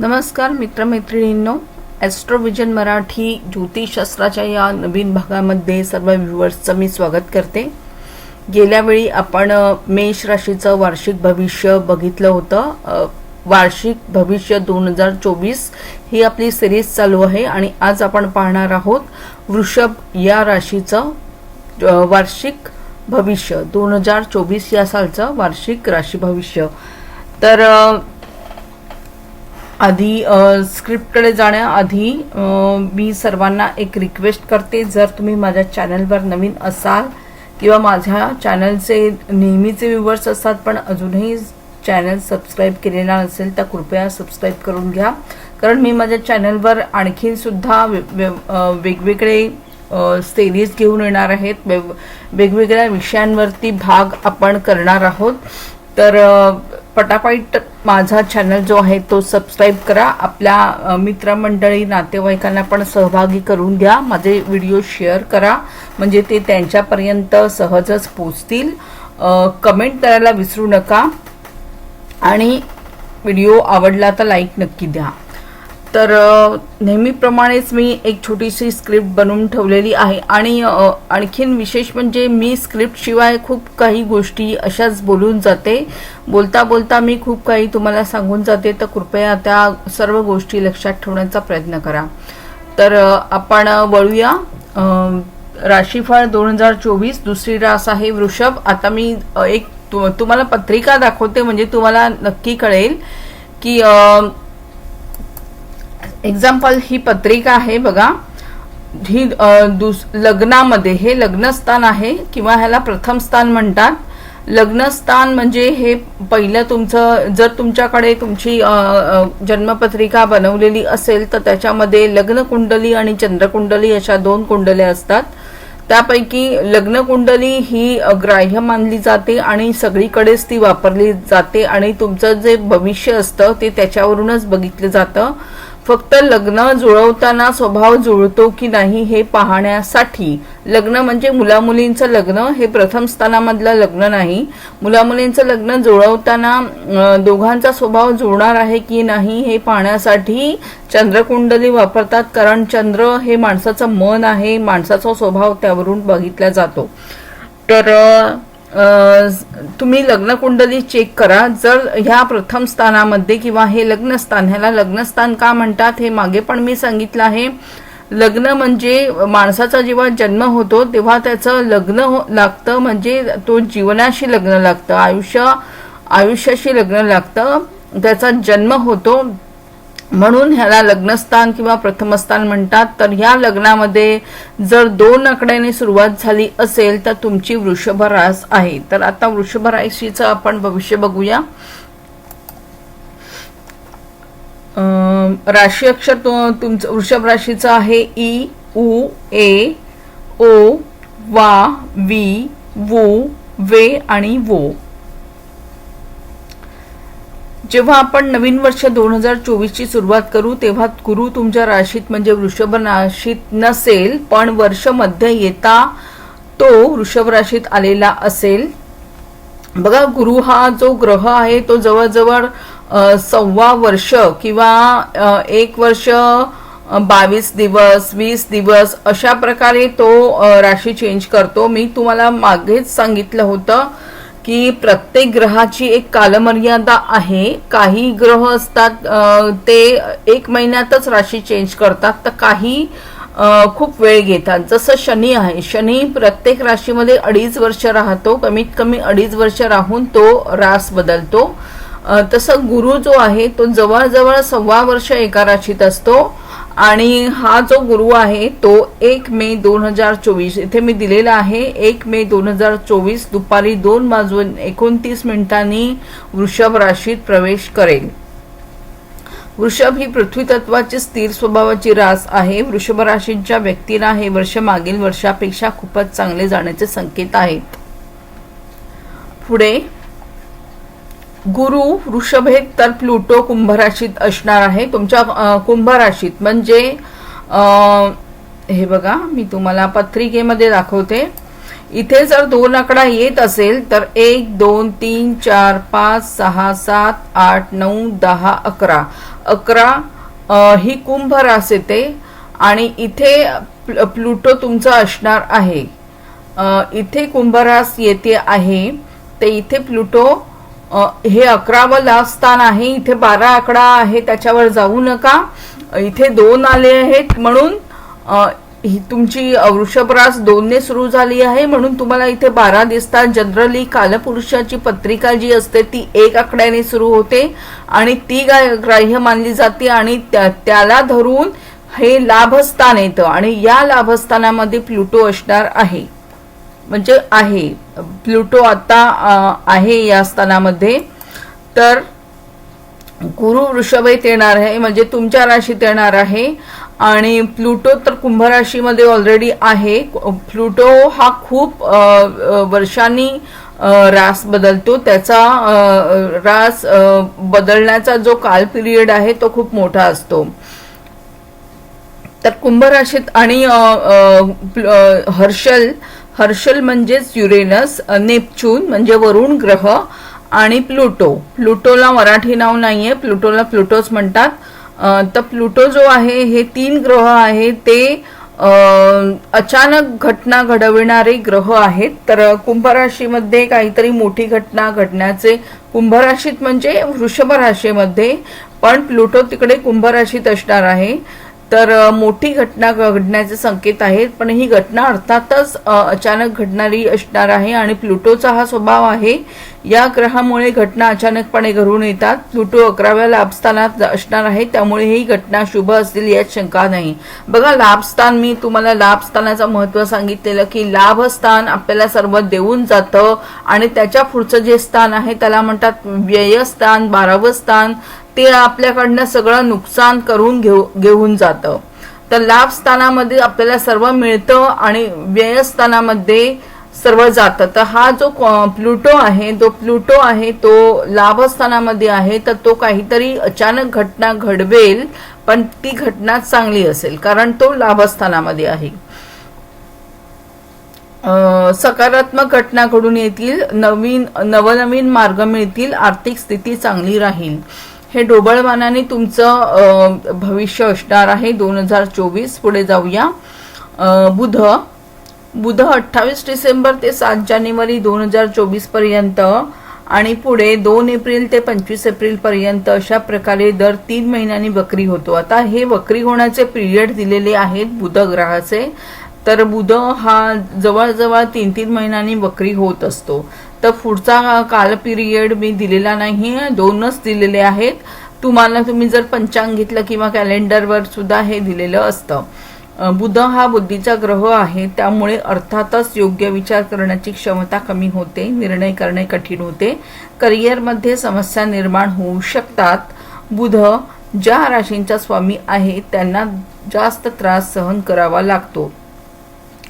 नमस्कार मित्रमैत्रिणींनो. ॲस्ट्रोविजन मराठी ज्योतिषशास्त्राच्या या नवीन भागामध्ये सर्व व्ह्युअर्सचं मी स्वागत करते. गेल्यावेळी आपण मेष राशीचं वार्षिक भविष्य बघितलं होतं. वार्षिक भविष्य दोन हजार चोवीस ही आपली सिरीज चालू आहे आणि आज आपण पाहणार आहोत वृषभ या राशीचं वार्षिक भविष्य. दोन हजार चोवीस या सालचं वार्षिक राशी भविष्य. तर आधी स्क्रिप्टकडे जाण्याआधी मी सर्वांना एक रिक्वेस्ट करते जर तुम्ही माझ्या चॅनलवर नवीन असाल किंवा माझ्या चॅनलचे नेहमीचे व्ह्युअर्स असतात पण अजूनही चॅनल सबस्क्राईब केलेला नसेल तर कृपया सबस्क्राईब करून घ्या. कारण मी माझ्या चॅनलवर आणखीन सुद्धा वे- वे- वेगवेगळे सिरीज घेऊन येणार आहेत. वेग- वेगवेगळ्या विषयांवरती भाग आपण करणार आहोत. तर पटापट माझा चॅनल जो आहे तो सबस्क्राईब करा. आपल्या मित्रमंडळी नातेवाईकांना पण सहभागी करून घ्या. माझे व्हिडिओ शेअर करा. म्हणजे ते त्यांच्यापर्यंत सहजच पोचतील. कमेंट करायला विसरू नका. आणि व्हिडिओ आवडला तर लाईक नक्की द्या. तर नेहमीप्रमाणेच मी एक छोटीशी स्क्रिप्ट बनवून ठेवलेली आहे. आणि आणखीन विशेष म्हणजे मी स्क्रिप्ट शिवाय खूप काही गोष्टी अशाच बोलून जाते. बोलता बोलता मी खूप काही तुम्हाला सांगून जाते. तर कृपया त्या सर्व गोष्टी लक्षात ठेवण्याचा प्रयत्न करा. तर आपण वळूया. राशीफळ दोन हजार चोवीस दुसरी रास आहे वृषभ. आता मी एक तु- तुम्हाला पत्रिका दाखवते म्हणजे तुम्हाला नक्की कळेल की आ, एक्झाम्पल ही पत्रिका आहे बघा. ही दुस लग्नामध्ये हे लग्नस्थान आहे किंवा ह्याला प्रथम स्थान म्हणतात. लग्नस्थान म्हणजे हे पहिलं तुमचं जर तुमच्याकडे तुमची जन्मपत्रिका बनवलेली असेल तर त्याच्यामध्ये लग्न कुंडली आणि चंद्रकुंडली अशा दोन कुंडल्या असतात. त्यापैकी लग्न कुंडली ही ग्राह्य मानली जाते आणि सगळीकडेच ती वापरली जाते आणि तुमचं जे भविष्य असतं ते त्याच्यावरूनच बघितलं जातं. फक्त लग्न जुळवताना स्वभाव जुळतो की नाही हे पाहण्यासाठी. लग्न म्हणजे मुलामुलींचं लग्न हे प्रथम स्थानामधलं लग्न नाही. मुलामुलींचं लग्न जुळवताना दोघांचा स्वभाव जुळणार आहे की नाही हे पाहण्यासाठी चंद्रकुंडली वापरतात कारण चंद्र हे माणसाचं मन आहे माणसाचा स्वभाव त्यावरून बघितला जातो. तर तुम्ही लग्नकुंडली चेक करा. जर ह्या प्रथम स्थानामध्ये किंवा हे लग्नस्थान ह्याला लग्नस्थान का म्हणतात हे मागे पण मी सांगितलं आहे. लग्न म्हणजे माणसाचा जेव्हा जन्म होतो तेव्हा त्याचं लग्न हो लागतं म्हणजे तो जीवनाशी लग्न लागतं. आयुष्य आयुष्याशी लग्न लागतं. त्याचा जन्म होतो म्हणून ह्याला लग्नस्थान किंवा प्रथमस्थान म्हणतात. तर ह्या लग्नामध्ये जर दोन आकड्याने सुरुवात झाली असेल तर तुमची वृषभ रास आहे. तर आता वृषभ राशीचं आपण भविष्य बघूया. राशी अक्षर तुमचं वृषभ राशीचं आहे ई उ ए ओ वा वी वू वे आणि वो. जेव्हा आपण नवीन वर्ष दोन हजार चोवीसची सुरुवात करू तेव्हा गुरु तुमच्या राशीत म्हणजे वृषभ राशीत नसेल पण वर्षमध्ये येता तो वृषभ राशीत आलेला असेल. बघा गुरु हा जो ग्रह आहे तो जवळजवळ सव्वा वर्ष किंवा एक वर्ष बावीस दिवस वीस दिवस अशा प्रकारे तो राशी चेंज करतो. मी तुम्हाला मागेच सांगितलं होतं. की प्रत्येक ग्रहाची एक कालमर्यादा आहे. काही ग्रह असतात ते एक महिन्यातच राशी चेंज करतात तर काही खूप वेळ घेतात. जसं शनी आहे शनी प्रत्येक राशीमध्ये अडीच वर्ष राहतो. कमीत कमी अडीच वर्ष राहून तो रास बदलतो. तसं गुरु जो आहे तो जवळजवळ सव्वा वर्ष एका राशीत असतो. आणि हा जो गुरु आहे तो एक मे दोन हजार चोवीस. इथे मी दिलेला आहे एक मे दोन हजार चोवीस दुपारी दोन वाजून एकोणतीस मिनिटांनी वृषभ राशीत प्रवेश करेल. वृषभ ही पृथ्वी तत्वाची स्थिर स्वभावाची रास आहे. वृषभ राशीच्या व्यक्तीला हे वर्ष मागील वर्षापेक्षा खूपच चांगले जाण्याचे संकेत आहेत. पुढे गुरु वृषभेत तर प्लुटो कुंभ राशीत असणार आहे. तुमच्या कुंभराशीत कुंभ राशीत म्हणजे हे बघा मी तुम्हाला पत्रिकेमध्ये दाखवते. इथे जर दोन आकडा येत असेल तर एक दोन तीन चार पाच सहा सात आठ नऊ दहा अकरा. अकरा ही कुंभ रास येते आणि इथे प्ल- प्लुटो तुमचं असणार आहे. इथे कुंभरास येते आहे ते इथे प्लुटो हे अकरावं लाभस्थान आहे. इथे बारा आकडा आहे. त्याच्यावर जाऊ नका. इथे दोन आले आहेत म्हणून ही तुमची वृषभरास दोनने सुरू झाली आहे म्हणून तुम्हाला इथे बारा दिसतात. जनरली कालपुरुषाची पत्रिका जी असते ती एक आकड्याने सुरू होते आणि ती ग्राह्य मानली जाते आणि त्या- त्याला धरून हे लाभस्थान येतं आणि या लाभस्थानामध्ये प्लुटो असणार आहे. म्हणजे आहे. प्लुटो आता आहे या स्थानामध्ये. तर गुरु वृषभेत येणार आहे म्हणजे तुमच्या राशीत येणार आहे. आणि प्लुटो तर कुंभ राशीमध्ये ऑलरेडी आहे. प्लुटो हा खूप वर्षांनी रास बदलतो. त्याचा रास बदलण्याचा जो काल पिरियड आहे तो खूप मोठा असतो. तर कुंभ राशीत आणि हर्षल हर्षल म्हणजेच युरेनस नेपच्यून म्हणजे वरुण ग्रह आणि प्लुटो. प्लुटोला मराठी नाव नाहीये प्लुटोला प्लुटोच म्हणतात. तर प्लुटो जो आहे हे तीन ग्रह आहे ते अचानक घटना घडविणारे ग्रह आहेत. तर कुंभराशीमध्ये काहीतरी मोठी घटना घडण्याचे कुंभराशीत म्हणजे वृषभ राशीमध्ये. पण प्लुटो तिकडे कुंभराशीत असणार आहे. तर मोठी घटना घडण्याचे संकेत आहेत पण ही घटना अर्थातच अचानक घडणारी असणार आहे आणि प्लुटोचा हा स्वभाव आहे. या ग्रहामुळे घटना अचानकपणे घडून येतात. प्लुटो अकराव्या लाभस्थानात असणार आहे त्यामुळे ही घटना शुभ असतील यात शंका नाही. बघा लाभस्थान मी तुम्हाला लाभस्थानाचं महत्त्व सांगितलेलं की लाभस्थान आपल्याला सर्व देऊन जातं आणि त्याच्या पुढचं जे स्थान आहे त्याला म्हणतात व्ययस्थान बारावं स्थान ते आपल्याकडनं सगळं नुकसान करून घेऊ घेऊन जातं. तर लाभ स्थानामध्ये आपल्याला सर्व मिळतं आणि व्ययस्थानामध्ये सर्व जातं. तर हा जो प्लुटो आहे जो प्लुटो आहे तो लाभस्थानामध्ये आहे तर तो काहीतरी अचानक घटना घडवेल पण ती घटना चांगली असेल कारण तो लाभस्थानामध्ये आहे. सकारात्मक घटना घडून येतील नवीन नवनवीन मार्ग मिळतील आर्थिक स्थिती चांगली राहील. हे ढोबळमानाने तुमचं भविष्य असणार आहे. दोन हजार चोवीस पुढे जाऊया. बुध. बुध अठ्ठावीस डिसेंबर ते सात जानेवारी दोन हजार चोवीसपर्यंत आणि पुढे दोन एप्रिल ते पंचवीस एप्रिल पर्यंत अशा प्रकारे दर तीन महिन्यांनी वक्री होतो. आता हे वक्री होण्याचे पिरियड दिलेले आहेत बुध ग्रहाचे. तर बुध हा जवळजवळ तीन तीन महिन्यांनी वक्री होत असतो. तर पुढचा काल पिरियड मी दिलेला नाही दोनच दिलेले आहेत. तुम्हाला तुम्ही जर पंचांग घेतलं किंवा कॅलेंडरवर सुद्धा हे दिलेलं असतं. बुध हा बुद्धीचा ग्रह आहे त्यामुळे अर्थातच योग्य विचार करण्याची क्षमता कमी होते निर्णय करणे कठीण होते. करिअरमध्ये समस्या निर्माण होऊ शकतात. बुध ज्या राशींचा स्वामी आहे त्यांना जास्त त्रास सहन करावा लागतो.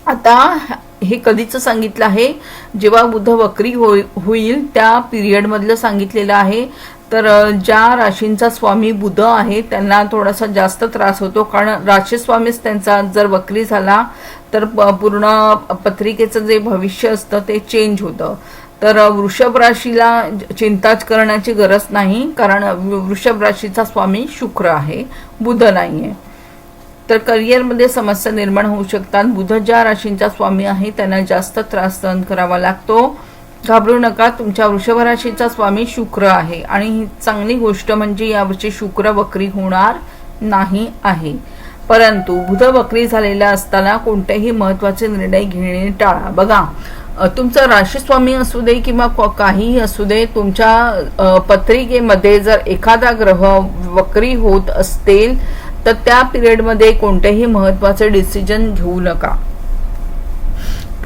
आता हे कधीचं सांगितलं आहे? जेव्हा बुध वक्री होई होईल त्या पिरियडमधलं सांगितलेलं आहे. तर ज्या राशींचा स्वामी बुध आहे त्यांना थोडासा जास्त त्रास होतो. कारण राशीस्वामीच त्यांचा जर वक्री झाला तर प- पूर्ण पत्रिकेचं जे भविष्य असतं ते चेंज होतं. तर वृषभ राशीला चिंताच करण्याची गरज नाही. कारण वृषभ राशीचा स्वामी शुक्र आहे. बुध आहे तर करिअरमध्ये समस्या निर्माण होऊ शकतात. बुध ज्या राशींचा स्वामी आहे त्यांना जास्त त्रास सहन करावा लागतो. घाबरू नका तुमच्या वृषभ राशीचा स्वामी शुक्र आहे. आणि ही चांगली गोष्ट म्हणजे यावर्षी शुक्र वक्री होणार नाही आहे. परंतु बुध वक्री झालेला असताना कोणतेही महत्त्वाचे निर्णय घेणे टाळा. बघा तुमचा तुमचा राशीस्वामी असू दे किंवा काहीही असू दे तुमच्या पत्रिकेमध्ये जर एखादा ग्रह वक्री होत असतील तर त्या पिरियडमध्ये कोणतेही महत्त्वाचे डिसिजन घेऊ नका.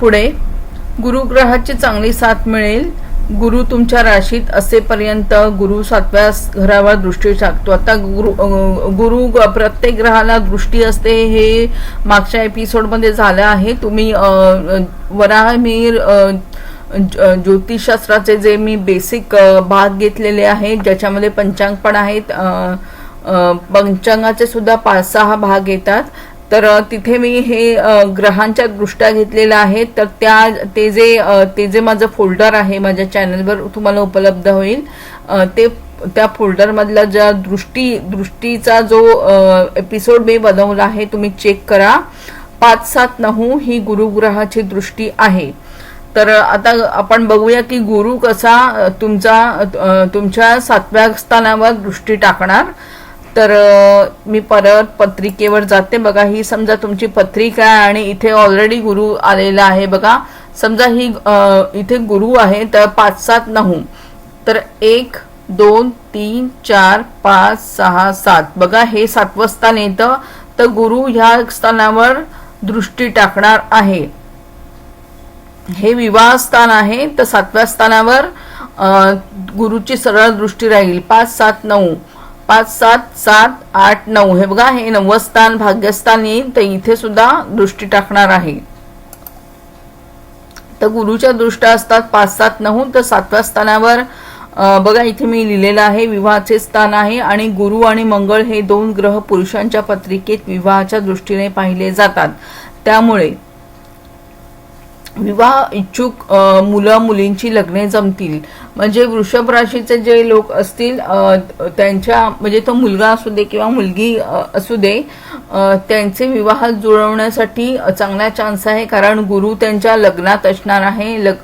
पुढे गुरुग्रहाची चांगली साथ मिळेल. गुरु तुमच्या राशीत असेपर्यंत गुरु सातव्या घरावर दृष्टी टाकतो. आता गुरु गुरु प्रत्येक ग्रहाला दृष्टी असते हे मागच्या एपिसोडमध्ये झालं आहे. तुम्ही वराहमीर ज्योतिषशास्त्राचे जे मी बेसिक भाग घेतलेले आहेत ज्याच्यामध्ये पंचांग पण आहेत पंचांगाचे सुद्धा पाच सहा भाग येतात. तर तिथे मी हे ग्रहांच्या दृष्ट्या घेतलेल्या आहेत तर त्या ते जे ते जे माझं फोल्डर आहे माझ्या चॅनलवर तुम्हाला उपलब्ध होईल. ते त्या फोल्डरमधला ज्या दृष्टी दृष्टीचा जो एपिसोड मी बनवला आहे तुम्ही चेक करा. पाच सात नऊ ही गुरुग्रहाची दृष्टी आहे. तर आता आपण बघूया की गुरु कसा तुमचा तुमच्या सातव्या स्थानावर दृष्टी टाकणार. तर मी परत पत्रिकेवर जाते. बघा ही समजा तुमची पत्रिका आहे आणि इथे ऑलरेडी गुरु आलेला आहे. बघा समजा ही इथे गुरु आहे तर पाच सात नऊ. तर एक दोन तीन चार पाच सहा सात. बघा हे सातवं स्थान येतं तर गुरु ह्या स्थानावर दृष्टी टाकणार आहे. हे विवाह स्थान आहे. तर सातव्या स्थानावर गुरुची सरळ दृष्टी राहील. पाच सात नऊ. पाच सात सात आठ नऊ. हे बघा हे नववं स्थान भाग्यस्थान येईल तर इथे सुद्धा दृष्टी टाकणार आहे. तर गुरुच्या दृष्ट्या असतात पाच सात नऊ तर सातव्या स्थानावर बघा इथे मी लिहिलेलं आहे विवाहाचे स्थान आहे आणि गुरु आणि मंगळ हे दोन ग्रह पुरुषांच्या पत्रिकेत विवाहाच्या दृष्टीने पाहिले जातात. त्यामुळे विवाह इच्छुक मुलं मुलींची लग्ने जमतील. म्हणजे वृषभ राशीचे जे लोक असतील त्यांच्या म्हणजे तो मुलगा असू दे किंवा मुलगी असू दे त्यांचे विवाह जुळवण्यासाठी चांगला चान्स आहे. कारण गुरु त्यांच्या लग्नात असणार आहे. लग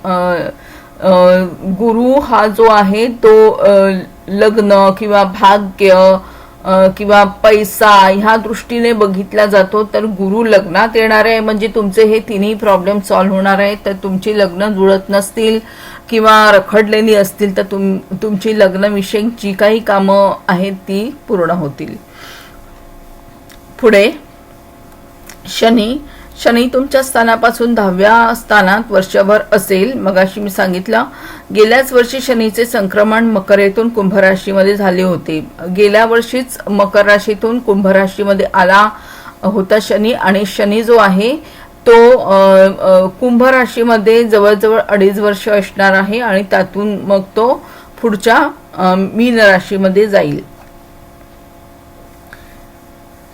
गुरु हा जो आहे तो लग्न किंवा भाग्य किंवा पैसा ह्या दृष्टीने बघितला जातो तर गुरु लग्नात येणार आहे. म्हणजे तुमचे हे तिन्ही प्रॉब्लेम सॉल्व्ह होणार आहे तर तुमची लग्न जुळत नसतील किंवा रखडलेली असतील तर तुम तुमची लग्नविषयक जी काही कामं आहेत ती पूर्ण होतील. पुढे शनी शनी तुमच्या स्थानापासून दहाव्या स्थानात वर्षभर असेल. मगाशी मी सांगितलं गेल्याच वर्षी शनीचे संक्रमण मकर येथून कुंभ राशीमध्ये झाले होते. गेल्या वर्षीच मकर राशीतून कुंभ राशीमध्ये आला होता शनी आणि शनी जो आहे तो कुंभ राशीमध्ये जवळजवळ अडीच वर्ष असणार आहे आणि त्यातून मग तो पुढच्या मीन राशीमध्ये जाईल.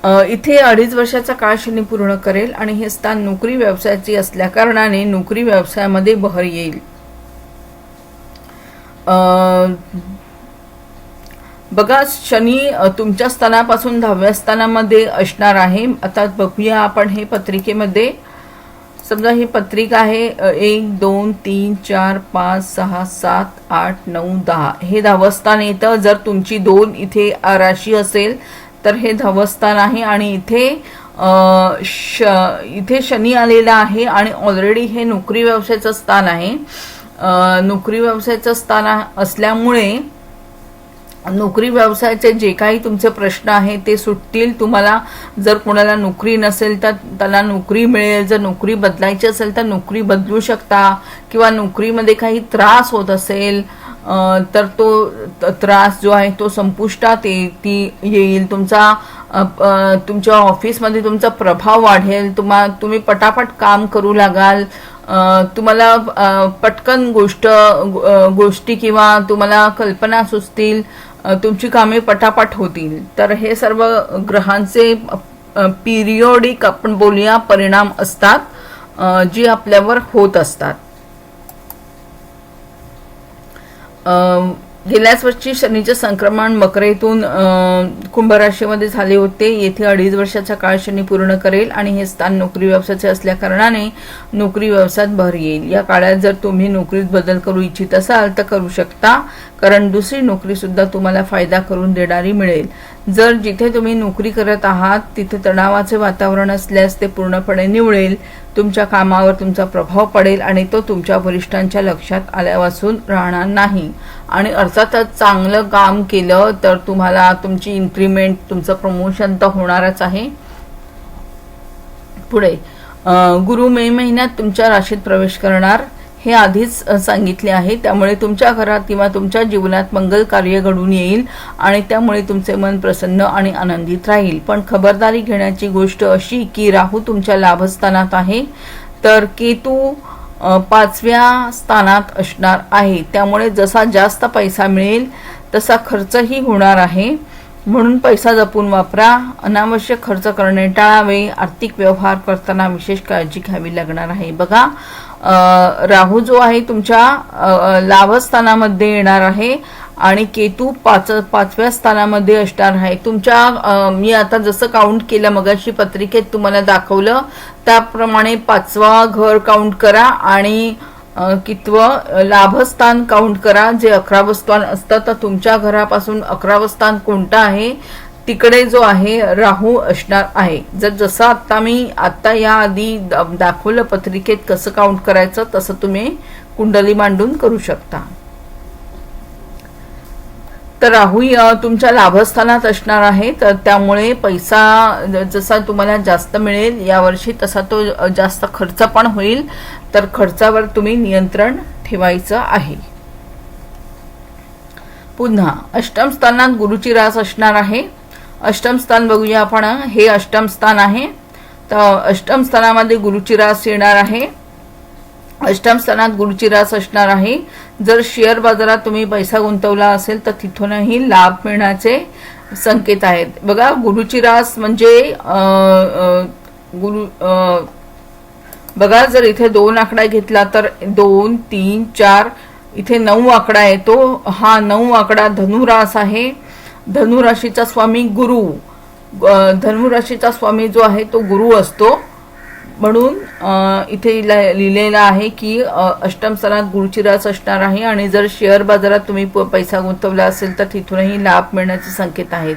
इथे अडीच वर्षाचा काळ शनी पूर्ण करेल आणि हे स्थान नोकरी व्यवसायाची असल्या कारणाने नोकरी व्यवसायामध्ये बहर येईल. बघा शनी तुमच्या स्थानापासून दहाव्या स्थानामध्ये असणार आहे. आता बघूया आपण हे पत्रिकेमध्ये. समजा ही पत्रिका आहे एक दोन तीन चार पाच सहा सात आठ नऊ दहा. हे दहावं स्थान येतं. जर तुमची दोन इथे राशी असेल तर हे धवस्थान आहे आणि इथे श इथे शनी आलेला आहे आणि ऑलरेडी हे नोकरी व्यवसायाचं स्थान आहे. नोकरी व्यवसायाचं स्थान असल्यामुळे नोकरी व्यवसायाचे जे काही तुमचे प्रश्न आहे ते सुटतील. तुम्हाला जर कोणाला नोकरी नसेल तर त्याला नोकरी मिळेल. जर नोकरी बदलायची असेल तर नोकरी बदलू शकता किंवा नोकरीमध्ये काही त्रास होत असेल तर तो त्रास जो आहे तो संपुष्टात ती येईल. तुमचा तुमच्या ऑफिसमध्ये तुमचा प्रभाव वाढेल. तुम्हा तुम्ही पटापट काम करू लागाल. तुम्हाला पटकन गोष्ट गोष्टी किंवा तुम्हाला कल्पना सुचतील. तुमची कामे पटापट होतील. तर हे सर्व ग्रहांचे पिरियोडिक आपण बोलूया परिणाम असतात जी आपल्यावर होत असतात. गेल्याच वर्षी शनीचे संक्रमण मकरेतून कुंभराशीमध्ये झाले होते. येथे अडीच वर्षाचा काळ शनी पूर्ण करेल आणि हे स्थान नोकरी व्यवसायाचे असल्या कारणाने नोकरी व्यवसायात भर येईल. या काळात जर तुम्ही नोकरीत बदल करू इच्छित असाल तर करू शकता कारण दुसरी नोकरीसुद्धा तुम्हाला फायदा करून देणारी मिळेल. जर जिथे तुम्ही नोकरी करत आहात तिथे तणावाचे वातावरण असल्यास ते पूर्णपणे निवळेल. तुमच्या कामावर तुमचा प्रभाव पडेल आणि तो तुमच्या वरिष्ठांच्या लक्षात आल्यापासून राहणार नाही. आणि अर्थातच चांगलं काम केलं तर तुम्हाला तुमची इन्क्रीमेंट तुमचं प्रमोशन तर होणारच आहे. पुढे गुरु मे महिन्यात तुमच्या राशीत प्रवेश करणार. हे आधीच सांगितले आहे. त्यामुळे तुमच्या घरात किंवा तुमच्या जीवनात मंगल कार्य घडून येईल आणि त्यामुळे तुमचे मन प्रसन्न आणि आनंदित राहील. पण खबरदारी घेण्याची गोष्ट अशी की राहू तुमच्या लाभस्थानात आहे. तर केतू पाचव्या स्थानात असणार आहे. त्यामुळे जसा जास्त पैसा मिळेल तसा खर्चही होणार आहे. म्हणून पैसा जपून वापरा. अनावश्यक खर्च करणे टाळावे. आर्थिक व्यवहार करताना विशेष काळजी घ्यावी लागणार आहे. बघा राहू जो आहे तुमच्या लाभस्थानामध्ये येणार आहे आणि केतू पाच पाचव्या स्थानामध्ये असणार आहे. तुमच्या मी आता जसं काउंट केलं मगाशी पत्रिकेत तुम्हाला दाखवलं त्याप्रमाणे पाचवा घर काउंट करा आणि अ, कितवं लाभस्थान काउंट करा. जे अकरावं स्थान असतं तर तुमच्या घरापासून अकरावं स्थान कोणतं आहे? तिकडे जो आहे राहू असणार आहे. जर जसं आत्ता मी आत्ता या आधी दाखवलं पत्रिकेत कसं काउंट करायचं तसं तुम्ही कुंडली मांडून करू शकता. तर राहू तुमच्या लाभस्थानात असणार आहे. तर त्यामुळे पैसा जसा तुम्हाला जास्त मिळेल यावर्षी तसा तो जास्त खर्च पण होईल. तर खर्चावर तुम्ही नियंत्रण ठेवायचं आहे. पुन्हा अष्टम स्थानात गुरुची रास असणार आहे. अष्टम स्थान बघूया आपण. हे अष्टम स्थान आहे. तर अष्टम स्थानामध्ये गुरुची रास येणार आहे. अष्टम स्थानात गुरुची रास असणार आहे. जर शेअर बाजारात तुम्ही पैसा गुंतवला असेल तर तिथूनही लाभ मिळण्याचे संकेत आहेत. बघा गुरुची रास म्हणजे गुरु बघा जर इथे दोन आकडा घेतला तर दोन तीन चार इथे नऊ आकडा येतो. हा नऊ आकडा धनुरास आहे. धनुराशीचा स्वामी गुरु. धनुराशीचा स्वामी जो आहे तो गुरु असतो. म्हणून इथे ल- लिहिलेलं आहे की अष्टम स्थानात गुरुची रास असणार आहे आणि जर शेअर बाजारात तुम्ही प- पैसा गुंतवला असेल तर तिथूनही लाभ मिळण्याचे संकेत आहेत.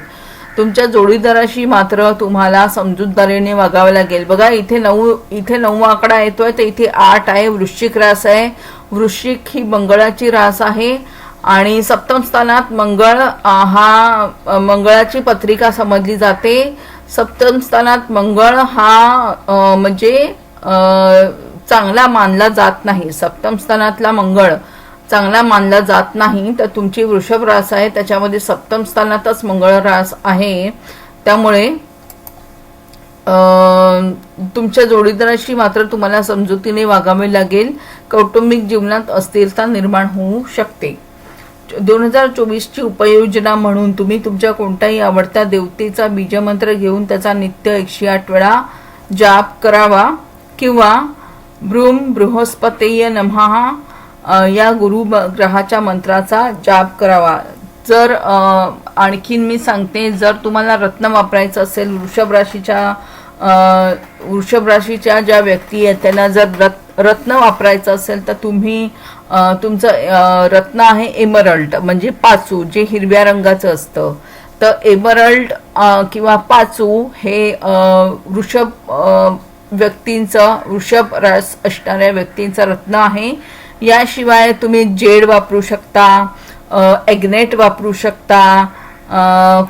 तुमच्या जोडीदाराशी मात्र तुम्हाला समजूतदारीने वागावं लागेल. बघा इथे नऊ इथे नऊ आकडा येतोय तर इथे आठ आहे वृश्चिक रास आहे. वृश्चिक ही मंगळाची रास आहे. आणि सप्तम स्थानात मंगळ हा मंगळाची पत्रिका समजली जाते. सप्तम स्थानात मंगळ हा म्हणजे चांगला मानला जात नाही. सप्तम स्थानातला मंगळ चांगला मानला जात नाही. तर तुमची वृषभ रास आहे. त्याच्यामध्ये सप्तम स्थानातच मंगळ रास आहे. त्यामुळे तुमच्या जोडीदाराशी मात्र तुम्हाला समजुतीने वागावे लागेल. कौटुंबिक जीवनात अस्थिरता निर्माण होऊ शकते. दोन हजार चोवीसची उपयोजना म्हणून तुम्ही तुमच्या कोणत्याही आवडत्या देवतेचा बीजमंत्र घेऊन त्याचा नित्य एकशे आठ वेळा जाप करावा किंवा भ्रूम बृहस्पतेय नमहा या गुरु ग्रहाच्या मंत्राचा जाप करावा. जर आणखीन मी सांगते जर तुम्हाला रत्न वापरायचं असेल वृषभ राशीच्या वृषभ राशीच्या ज्या व्यक्ती आहेत त्यांना जर रत् रत्न वापरायचं असेल तर तुम्ही तुमचं रत्न आहे एमरल्ड म्हणजे पाचू जे हिरव्या रंगाचं असतं. तर एमरल्ड किंवा पाचू हे वृषभ व्यक्तींचं वृषभ रस असणाऱ्या व्यक्तींचं रत्न आहे. याशिवाय तुम्ही जेड वापरू शकता एग्नेट वापरू शकता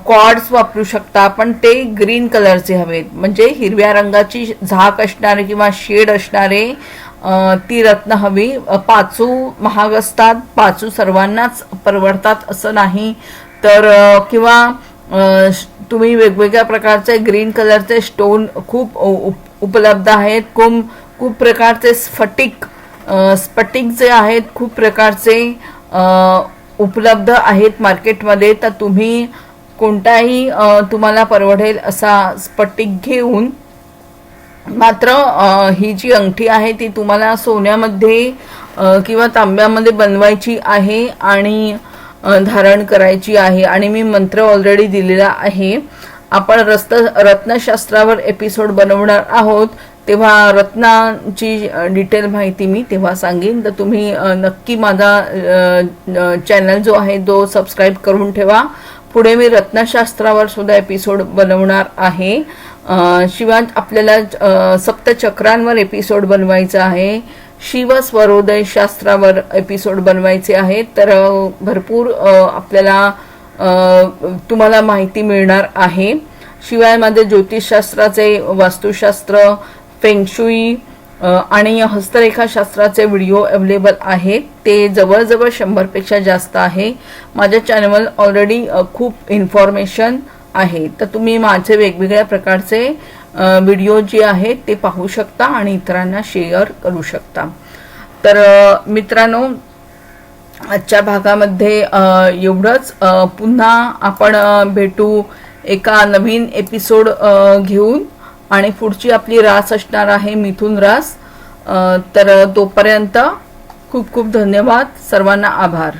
कॉर्ड्स वापरू शकता पण ते ग्रीन कलरचे हवेत. म्हणजे हिरव्या रंगाची झाक असणारे किंवा शेड असणारे ती रत्न हवी. पाचू महाग असतात पाचू सर्वांनाच परवडतात असं नाही. तर किंवा श- तुम्ही वेगवेगळ्या प्रकारचे ग्रीन कलरचे स्टोन खूप उप- उपलब्ध आहेत. खूप खूप प्रकारचे स्फटिक स्फटिक जे आहेत खूप प्रकारचे उपलब्ध आहेत मार्केटमध्ये. तर तुम्ही कोणताही तुम्हाला परवडेल असा स्फटिक घेऊन मात्र ही जी अंगठी आहे ती तुम्हाला सोन्यामध्ये किंवा तांब्यामध्ये बनवायची आहे आणि धारण करायची आहे. आणि मी मंत्र ऑलरेडी दिलेला आहे. आपण रस्त रत्नशास्त्रावर एपिसोड बनवणार आहोत. तेव्हा रत्नाची डिटेल माहिती मी तेव्हा सांगेन. तर तुम्ही नक्की माझा चॅनल जो आहे तो सबस्क्राईब करून ठेवा. पुढे मी रत्नशास्त्रावर सुद्धा एपिसोड बनवणार आहे. शिवाय आपल्याला सप्तचक्रांवर एपिसोड बनवायचा आहे. शिव स्वरोदय शास्त्रावर एपिसोड बनवायचे आहेत तर भरपूर आपल्याला तुम्हाला माहिती मिळणार आहे. शिवाय माझे ज्योतिषशास्त्राचे वास्तुशास्त्र फेंगशुई आणि हस्तरेखाशास्त्राचे व्हिडिओ अवेलेबल आहेत. ते जवळजवळ शंभरपेक्षा जास्त आहे. माझ्या चॅनलवर ऑलरेडी खूप इन्फॉर्मेशन आहे. तर तुम्ही माझे वेगवेगळ्या प्रकारचे व्हिडिओ जे आहेत ते पाहू शकता आणि इतरांना शेअर करू शकता. तर मित्रांनो आजच्या भागामध्ये एवढंच. पुन्हा आपण भेटू एका नवीन एपिसोड घेऊन. आणि पुढची आपली रास असणार आहे मिथुन रास. तर तोपर्यंत खूप खूप धन्यवाद. सर्वांना आभार.